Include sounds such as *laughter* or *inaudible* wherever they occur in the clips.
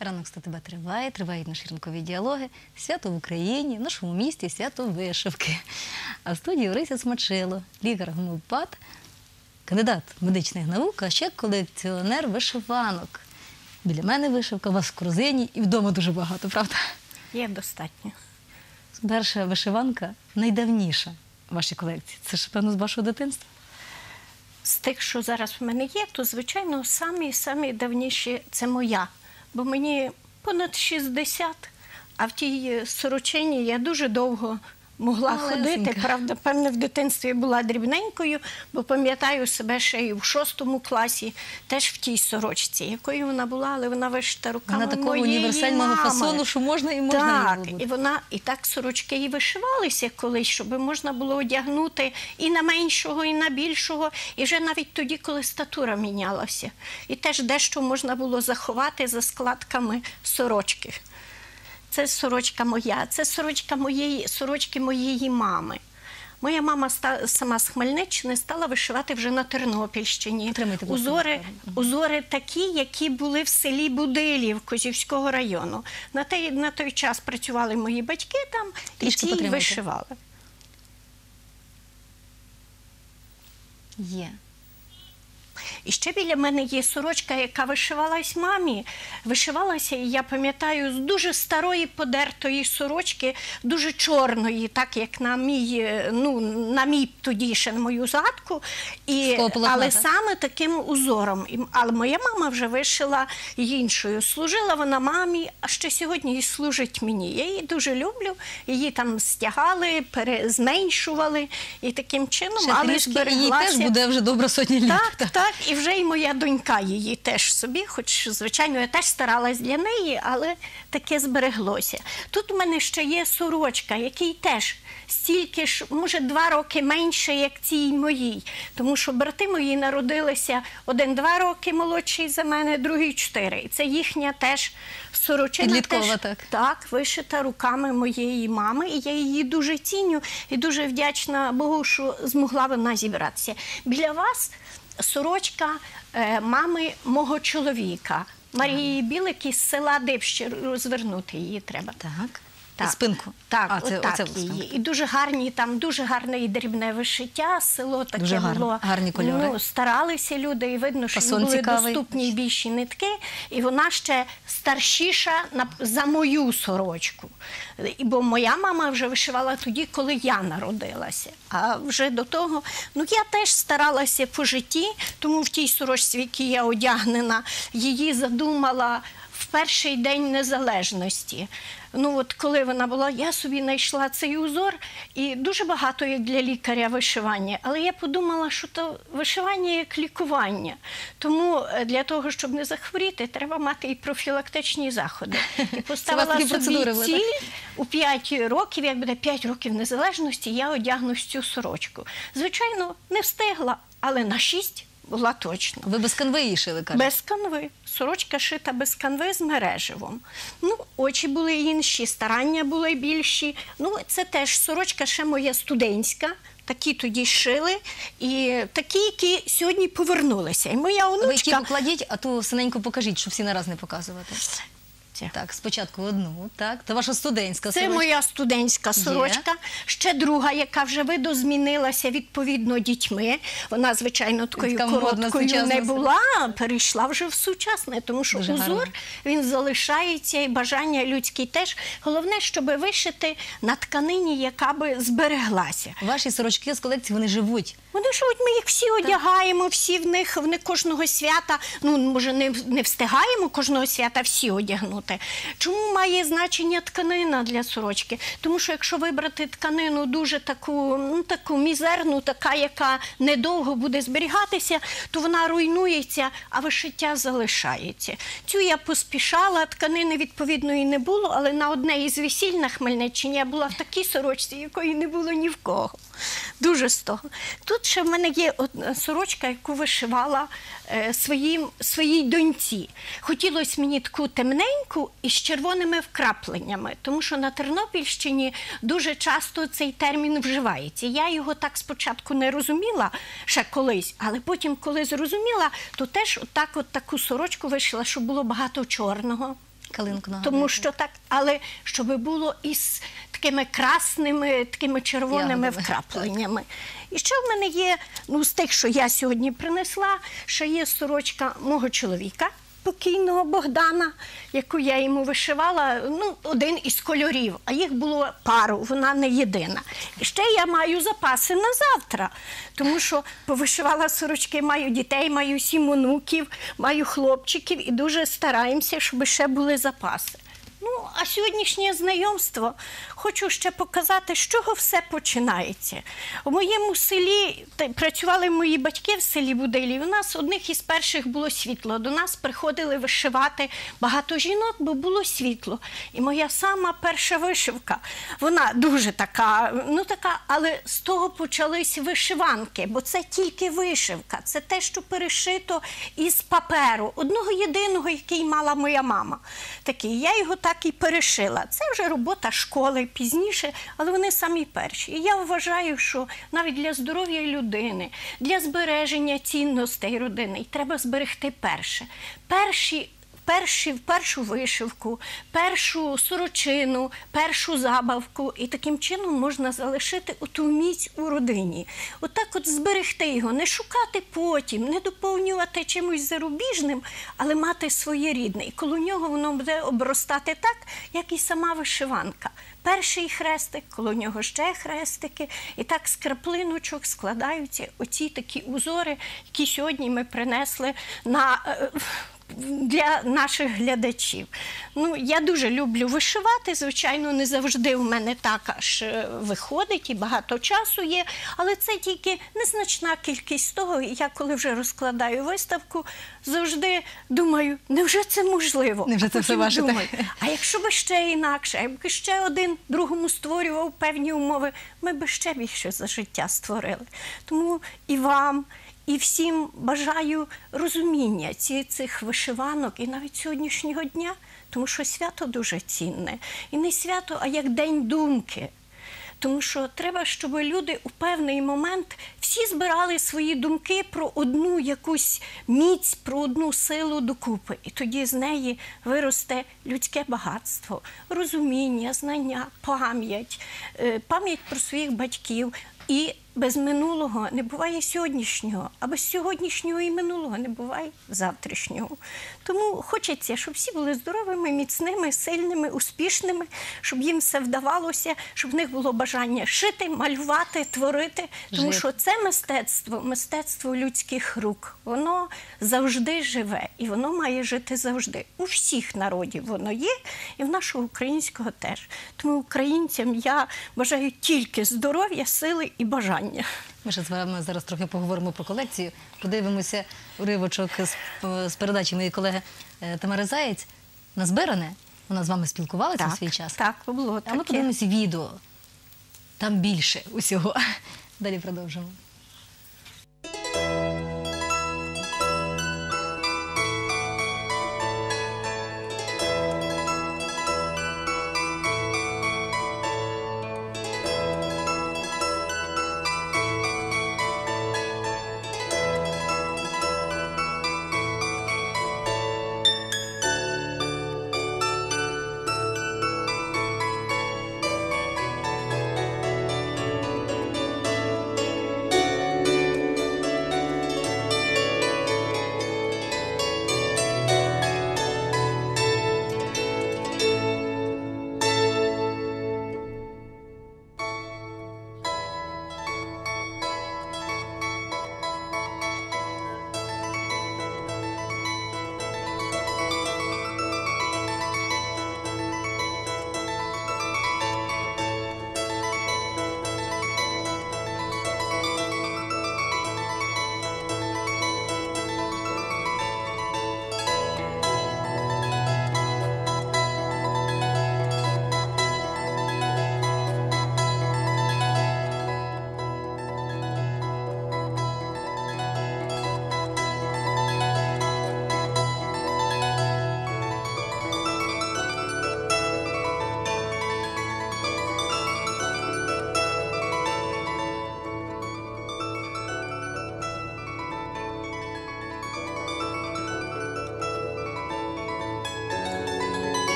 Ранок з тебе триває, тривають наші ранкові діалоги. Свято в Україні, в нашому місті свято вишивки. А в студії Орися Смачило, лікар-гомеопат, кандидат медичних наук, а ще колекціонер вишиванок. Біля мене вишивка, у вас в корзині і вдома дуже багато, правда? Є достатньо. Перша вишиванка найдавніша в вашій колекції. Це ж, певно, з вашого дитинства. З тих, що зараз в мене є, то звичайно самі самі давніші це моя. Бо мені понад 60, а в тій сорочині я дуже довго могла Малесенька. ходити. Правда, певне, в дитинстві була дрібненькою, бо пам'ятаю себе ще і в шостому класі, теж в тій сорочці, якою вона була, але вона вишита руками Вона такого моєї універсального мами. фасону, що можна і можна так, її і вона і так сорочки і вишивалися колись, щоб можна було одягнути і на меншого, і на більшого, і вже навіть тоді, коли статура мінялася. І теж дещо можна було заховати за складками сорочки. Це сорочка моя, це сорочка моєї, сорочки моєї мами. Моя мама сама з Хмельниччини стала вишивати вже на Тернопільщині. Узори, узори такі, які були в селі Будилів Козівського району. На той, на той час працювали мої батьки там Трішки і ті вишивали. Є. І ще біля мене є сорочка, яка вишивалась мамі. Вишивалася, і я пам'ятаю, з дуже старої подертої сорочки, дуже чорної, так як на мій, е, ну, на мій тоді ще на мою згадку. І, З але так? саме таким узором. Але моя мама вже вишила іншою. Служила вона мамі, а ще сьогодні і служить мені. Я її дуже люблю. Її там стягали, зменшували і таким чином, Ще але трішки, і їй теж буде вже добра сотні літ. Так, так, і вже і моя донька її теж собі, хоч, звичайно, я теж старалась для неї, але таке збереглося. Тут у мене ще є сорочка, який теж стільки ж, може, два роки менше, як цій моїй. Тому що брати мої народилися один-два роки молодший за мене, другий чотири. І це їхня теж сорочина. Підліткова, теж, так. так, вишита руками моєї мами, і я її дуже ціню і дуже вдячна Богу, що змогла вона зібратися. Біля вас сорочка е, мами мого чоловіка. Марії Білик із села Дивщі. розвернути її треба. Так. Так. Спинку. Так, а, це, отак оце її. І дуже гарні, там дуже гарне і дрібне вишиття, село таке Дуже гарно, було. гарні кольори. Ну, старалися люди, і видно, що їм Фасон були цікавий. доступні більші нитки. І вона ще старшіша на- за мою сорочку. І, бо моя мама вже вишивала тоді, коли я народилася. А вже до того, ну я теж старалася по житті, тому в тій сорочці, в якій я одягнена, її задумала в перший день незалежності. Ну от коли вона була, я собі знайшла цей узор, і дуже багато як для лікаря вишивання. Але я подумала, що то вишивання як лікування. Тому е, для того, щоб не захворіти, треба мати і профілактичні заходи. *laughs* І поставила собі ціль у 5 років, як буде 5 років незалежності, я одягнусь цю сорочку. Звичайно, не встигла, але на 6 була точно. Ви без канви шили, кажете? Без канви. Сорочка шита без канви з мереживом. Ну, очі були інші, старання були більші. Ну, це теж сорочка ще моя студентська. Такі тоді шили, і такі, які сьогодні повернулися. І моя Ви ті кладіть, покладіть, а ту синеньку покажіть, щоб всі нараз не показувати. Ця. Так, спочатку одну, так. Це ваша студентська сорочка. Це моя студентська сорочка. Ще друга, яка вже видозмінилася відповідно дітьми. Вона, звичайно, такою Така короткою сучасна не була, перейшла вже в сучасне, тому що Дуже узор гарно. він залишається, і бажання людське теж. Головне, щоб вишити на тканині, яка би збереглася. Ваші сорочки з колекції, вони живуть. Вони живуть, ми їх всі одягаємо, всі в них, вони кожного свята, ну може не, не встигаємо кожного свята всі одягнути. Чому має значення тканина для сорочки? Тому що якщо вибрати тканину дуже таку, ну таку мізерну, така, яка недовго буде зберігатися, то вона руйнується, а вишиття залишається. Цю я поспішала, тканини відповідної не було, але на одне із весіль на Хмельниччині я була в такій сорочці, якої не було ні в кого. Дуже з того. Тут ще в мене є одна сорочка, яку вишивала е, своїм, своїй доньці. Хотілося мені таку темненьку із червоними вкрапленнями, тому що на Тернопільщині дуже часто цей термін вживається. Я його так спочатку не розуміла ще колись, але потім, коли зрозуміла, то теж отак от таку сорочку вишила, щоб було багато чорного. Калинку нагадуєте. Тому що так, але щоб було із такими красними, такими червоними Ягодами. вкрапленнями. І ще в мене є, ну, з тих, що я сьогодні принесла, ще є сорочка мого чоловіка. Покійного Богдана, яку я йому вишивала, ну, один із кольорів, а їх було пару, вона не єдина. І ще я маю запаси на завтра, тому що повишивала сорочки, маю дітей, маю сім онуків, маю хлопчиків і дуже стараємося, щоб ще були запаси. Ну, а сьогоднішнє знайомство хочу ще показати, з чого все починається. У моєму селі працювали мої батьки в селі Будилі. У нас одних із перших було світло. До нас приходили вишивати багато жінок, бо було світло. І моя сама перша вишивка, вона дуже така, ну така, але з того почались вишиванки, бо це тільки вишивка, це те, що перешито із паперу, одного єдиного, який мала моя мама. Такий, я його так і перешила. Це вже робота школи пізніше, але вони самі перші. І я вважаю, що навіть для здоров'я людини, для збереження цінностей родини треба зберегти перше. Перші перші, першу вишивку, першу сорочину, першу забавку. І таким чином можна залишити оту міць у родині. Отак от зберегти його, не шукати потім, не доповнювати чимось зарубіжним, але мати своє рідне. І коло нього воно буде обростати так, як і сама вишиванка. Перший хрестик, коло нього ще хрестики, і так з краплиночок складаються оці такі узори, які сьогодні ми принесли на е, для наших глядачів. Ну, я дуже люблю вишивати. Звичайно, не завжди в мене так аж е, виходить і багато часу є, але це тільки незначна кількість того. Я коли вже розкладаю виставку, завжди думаю, невже це можливо? Невже А це все ваше, думаю, а якщо би ще інакше, якби ще один другому створював певні умови, ми би ще більше за життя створили. Тому і вам, і всім бажаю розуміння ці, цих вишиванок і навіть сьогоднішнього дня, тому що свято дуже цінне. І не свято, а як день думки. Тому що треба, щоб люди у певний момент всі збирали свої думки про одну якусь міць, про одну силу докупи. І тоді з неї виросте людське багатство, розуміння, знання, пам'ять, е, пам'ять про своїх батьків. І без минулого не буває сьогоднішнього, а без сьогоднішнього і минулого не буває завтрашнього. Тому хочеться, щоб всі були здоровими, міцними, сильними, успішними, щоб їм все вдавалося, щоб в них було бажання шити, малювати, творити. Тому що це мистецтво, мистецтво людських рук. Воно завжди живе і воно має жити завжди. У всіх народів воно є, і в нашого українського теж. Тому українцям я бажаю тільки здоров'я, сили і бажання. Ми ще з вами зараз трохи поговоримо про колекцію. Подивимося уривочок з, з передачі моєї колеги е, Тамари Заєць. Назбиране. Вона з вами спілкувалася у свій час. Так, було А ми таке. подивимося відео. Там більше усього. Далі продовжимо.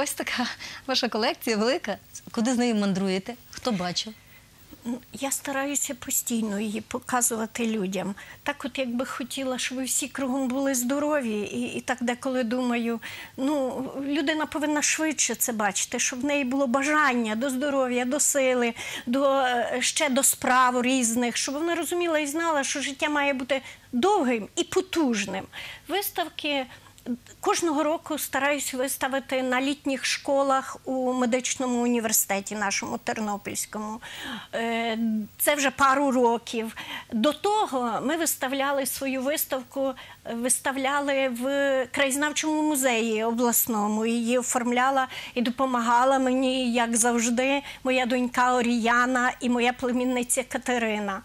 Ось така ваша колекція велика. Куди з нею мандруєте? Хто бачив? Ну, Я стараюся постійно її показувати людям. Так, от якби хотіла, щоб ви всі кругом були здорові, і, і так деколи думаю, ну людина повинна швидше це бачити, щоб в неї було бажання до здоров'я, до сили, до е, ще до справ різних, щоб вона розуміла і знала, що життя має бути довгим і потужним. Виставки. Кожного року стараюсь виставити на літніх школах у медичному університеті нашому Тернопільському. Е, Це вже пару років. До того ми виставляли свою виставку, виставляли в краєзнавчому музеї обласному. Її оформляла і допомагала мені, як завжди, моя донька Оріяна і моя племінниця Катерина.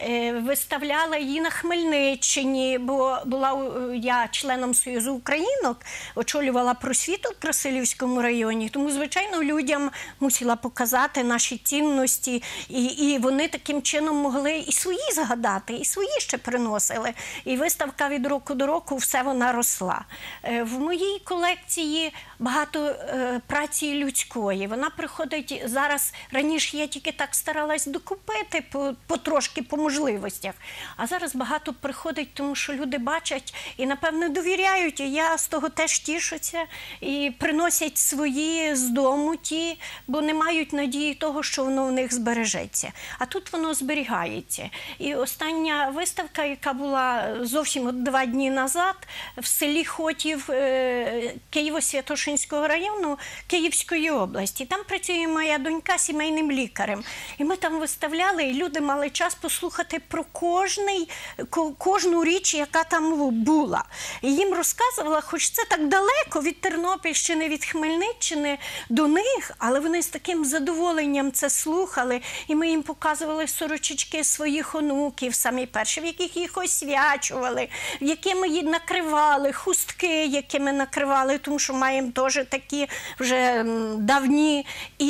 Е, Виставляла її на Хмельниччині, бо була я членом Союзу Українок, очолювала просвіту в Красилівському районі. Тому, звичайно, людям мусила показати наші цінності, і, і вони таким чином могли і свої згадати, і свої ще приносили. І виставка від року до року все вона росла. Е, В моїй колекції багато е, праці людської. Вона приходить зараз. Раніше я тільки так старалась докупити по, потрошки по можливостях. А зараз багато приходить, тому що люди бачать і, напевно, довіряють. І я з того теж тішуся і приносять свої з дому ті, бо не мають надії того, що воно в них збережеться. А тут воно зберігається. І остання виставка, яка була зовсім от два дні назад в селі Хотів е, Києво-Святошинського району Київської області. Там працює моя донька сімейним лікарем. І ми там виставляли, і люди мали час послухати про кожний, кожну річ, яка там була. І їм розказувала, хоч це так далеко від Тернопільщини, від Хмельниччини до них, але вони з таким задоволенням це слухали. І ми їм показували сорочечки своїх онуків, самі перші, в яких їх освячували, якими її накривали, хустки, якими накривали, тому що маємо теж такі вже давні і,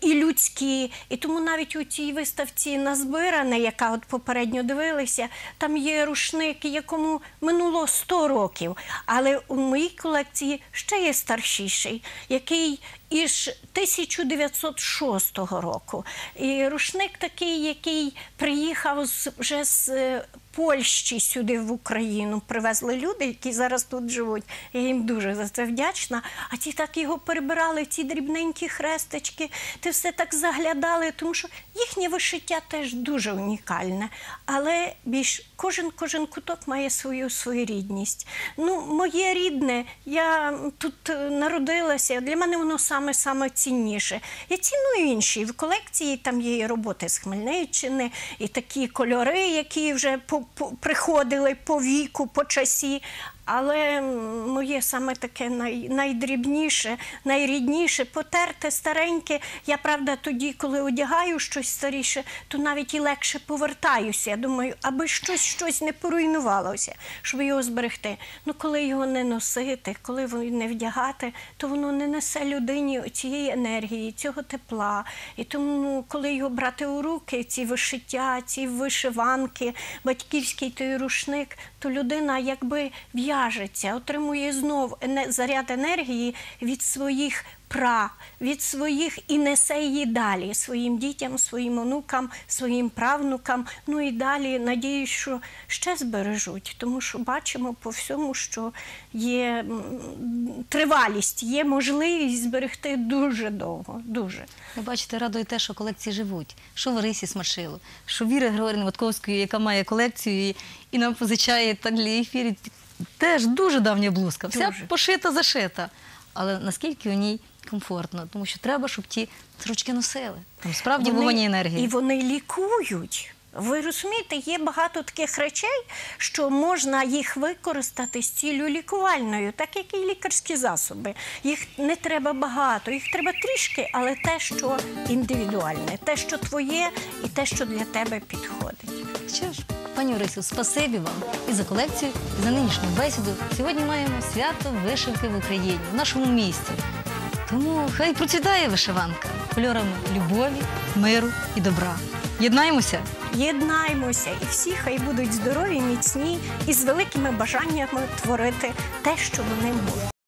і людські. І тому навіть у цій виставці назбиране, яка от попередньо дивилися, там є рушник, якому минуло 100 років. Але у моїй колекції ще є старшіший, який із 1906 року. І рушник такий, який приїхав вже з е, Польщі сюди в Україну. Привезли люди, які зараз тут живуть. Я їм дуже за це вдячна. А ті так його перебирали, ці дрібненькі хрестички, ти все так заглядали, тому що їхнє вишиття теж дуже унікальне. Але більш кожен кожен куток має свою своєрідність. Ну, моє рідне, я тут е, народилася. Для мене воно саме саме цінніше. Я ціную інші. В колекції там є і роботи з Хмельниччини, і такі кольори, які вже по, по, приходили по віку, по часі. Але моє саме таке най, найдрібніше, найрідніше, потерте, стареньке. Я правда тоді, коли одягаю щось старіше, то навіть і легше повертаюся. Я думаю, аби щось щось не поруйнувалося, щоб його зберегти. Ну коли його не носити, коли його не вдягати, то воно не несе людині цієї енергії, цього тепла. І тому, коли його брати у руки, ці вишиття, ці вишиванки, батьківський той рушник, то людина якби в'яжеться, отримує знов ене- заряд енергії від своїх пра, від своїх і несе її далі своїм дітям, своїм онукам, своїм правнукам. Ну і далі надіюсь, що ще збережуть, тому що бачимо по всьому, що є тривалість, є можливість зберегти дуже довго. Дуже. Ви бачите, радує те, що колекції живуть. Що в Орисі Смачило, що Віри Григорівни Матковської, яка має колекцію і, і нам позичає так для ефірів. Теж дуже давня блузка, вся Дуже. пошита, зашита. Але наскільки у ній комфортно, тому що треба, щоб ті сорочки носили. Там справді вогонь енергії. І вони лікують. Ви розумієте, є багато таких речей, що можна їх використати з ціллю лікувальною, так як і лікарські засоби. Їх не треба багато, їх треба трішки, але те, що індивідуальне, те, що твоє, і те, що для тебе підходить. Що ж, пані Орисю, спасибі вам і за колекцію, і за нинішню бесіду. Сьогодні маємо свято вишивки в Україні, в нашому місті. Тому хай процвітає вишиванка кольорами любові, миру і добра. Єднаємося! Єднаймося, і всі хай будуть здорові, міцні і з великими бажаннями творити те, що вони можуть.